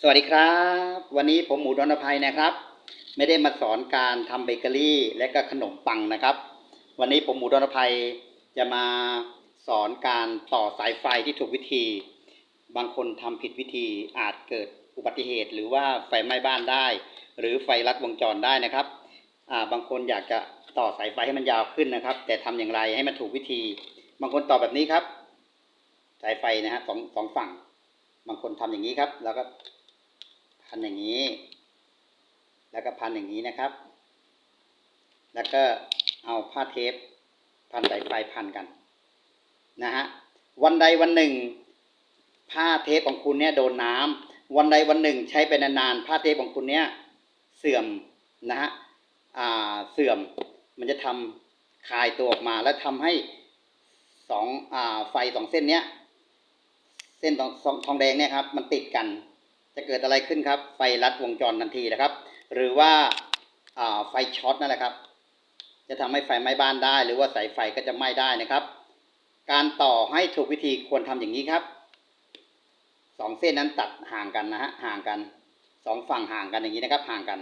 สวัสดีครับ วันนี้ผมหมูดอนภัยนะครับ ไม่ได้มาสอนการทำเบเกอรี่ และก็ขนมปังนะครับ วันนี้ผมหมูดอนภัยจะมาสอนการต่อสายไฟที่ถูกวิธี บางคนทำผิดวิธีอาจเกิดอุบัติเหตุ หรือว่าไฟไหม้บ้านได้ หรือไฟลัดวงจรได้นะครับบางคนอยากจะต่อสายไฟให้มันยาวขึ้นนะครับ แต่ทำอย่างไรให้มันถูกวิธี บางคนต่อแบบนี้ครับ สายไฟนะฮะสองสองฝั่ง บางคนทำอย่างนี้ครับ แล้วก็ พันอย่างนี้ แล้วก็พันอย่างนี้นะครับ แล้วก็เอาผ้าเทป พันสายไฟพันกันนะฮะวันใดวันหนึ่ง ผ้าเทปของคุณเนี่ยโดนน้ำวันใดวันหนึ่ง ใช้ไปนานๆผ้าเทปของคุณเนี่ยเสื่อมนะฮะอ่าเสื่อมมันจะทำคลายตัวออกมาแล้วทำให้สองอ่าไฟสองเส้นเนี้ยเส้นทองทองทองแดงเนี่ยครับ มันติดกัน จะเกิดอะไรขึ้นครับ ไฟลัดวงจรทันทีนะครับ หรือว่าไฟช็อตนั่นแหละครับ จะทำให้ไฟไหม้บ้านได้ หรือว่าสายไฟก็จะไหม้ได้นะครับ การต่อให้ถูกวิธีควรทำอย่างนี้ครับสองเส้นนั้นตัดห่างกันนะฮะห่างกันสองฝั่งห่างกันอย่างนี้นะครับ ห่างกัน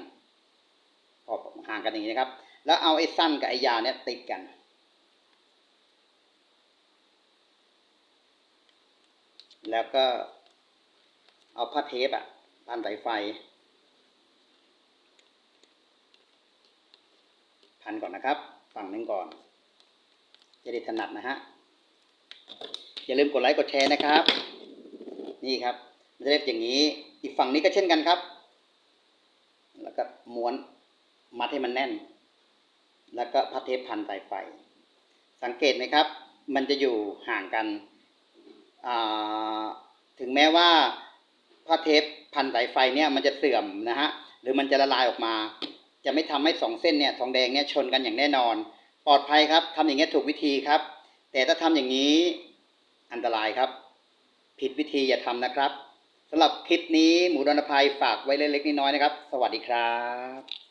พอห่างกันอย่างนี้นะครับ แล้วเอาไอ้สั้นกับไอ้ยาวเนี่ยติดกันแล้วก็ เอาผ้าเทปอะพันสายไฟ พันก่อนนะครับ ฝั่งหนึ่งก่อน จะได้ถนัดนะฮะ อย่าลืมกดไลค์กดแชร์นะครับ นี่ครับจะได้อย่างนี้ อีกฝั่งนี้ก็เช่นกันครับ แล้วก็ม้วนมัดให้มันแน่น แล้วก็พัดเทปพันสายไฟ สังเกตไหมครับ มันจะอยู่ห่างกัน ถึงแม้ว่า ถ้าเทปพันสายไฟเนี่ยมันจะเสื่อมนะฮะหรือมันจะละลายออกมา จะไม่ทำให้สองเส้นเนี่ยทองแดงเนี่ยชนกันอย่างแน่นอน ปลอดภัยครับทำอย่างเงี้ยถูกวิธีครับ แต่ถ้าทำอย่างนี้อันตรายครับ ผิดวิธีอย่าทำนะครับสำหรับคลิปนี้หมูดอนภัยฝากไว้เล็กๆน้อยๆนะครับ สวัสดีครับ